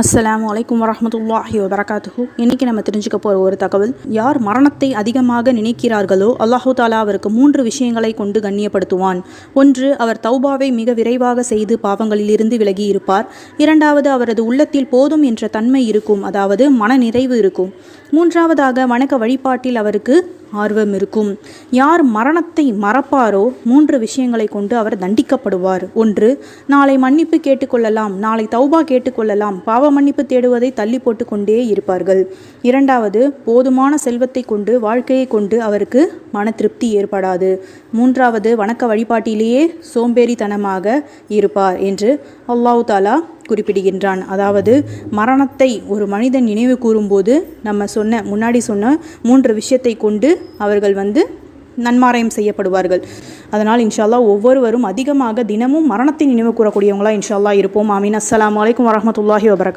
அஸ்லாம் வலைக்கம் வரமத்துல்லாஹி வரகாத்துஹூ இன்றைக்கி நம்ம தெரிஞ்சுக்க போகிற ஒரு தகவல் யார் மரணத்தை அதிகமாக நினைக்கிறார்களோ அல்லாஹு தாலா அவருக்கு மூன்று விஷயங்களை கொண்டு கண்ணியப்படுத்துவான். ஒன்று அவர் தௌபாவை மிக விரைவாக செய்து பாவங்களிலிருந்து விலகி இருப்பார் இரண்டாவது அவரது உள்ளத்தில் போதும் என்ற தன்மை இருக்கும் அதாவது மன நிறைவு இருக்கும். மூன்றாவதாக வணக்க வழிபாட்டில் அவருக்கு ஆர்வம் இருக்கும். யார் மரணத்தை மறப்பாரோ மூன்று விஷயங்களை கொண்டு அவர் தண்டிக்கப்படுவார். ஒன்று நாளை மன்னிப்பு கேட்டுக்கொள்ளலாம். நாளை தௌபா கேட்டுக்கொள்ளலாம். பாவ மன்னிப்பு தேடுவதை தள்ளி போட்டு கொண்டே இருப்பார்கள். இரண்டாவது போதுமான செல்வத்தை கொண்டு வாழ்க்கையை கொண்டு அவருக்கு மன திருப்தி ஏற்படாது. மூன்றாவது வணக்க வழிபாட்டிலேயே சோம்பேறித்தனமாக இருப்பார் என்று அல்லாஹு தாலா குறிப்பிடுகின்றான். அதாவது மரணத்தை ஒரு மனிதன் நினைவு கூறும்போது நம்ம சொன்ன முன்னாடி சொன்ன மூன்று விஷயத்தை கொண்டு அவர்கள் வந்து நன்மாராயம் செய்யப்படுவார்கள். அதனால் இன்ஷால்லா ஒவ்வொருவரும் அதிகமாக தினமும் மரணத்தை நினைவு கூறக்கூடியவங்களா இன்ஷால்லா இருப்போம். ஆமீன். அஸ்லாம் வலைக்கம் வரமத்துல்லாஹி வபரகா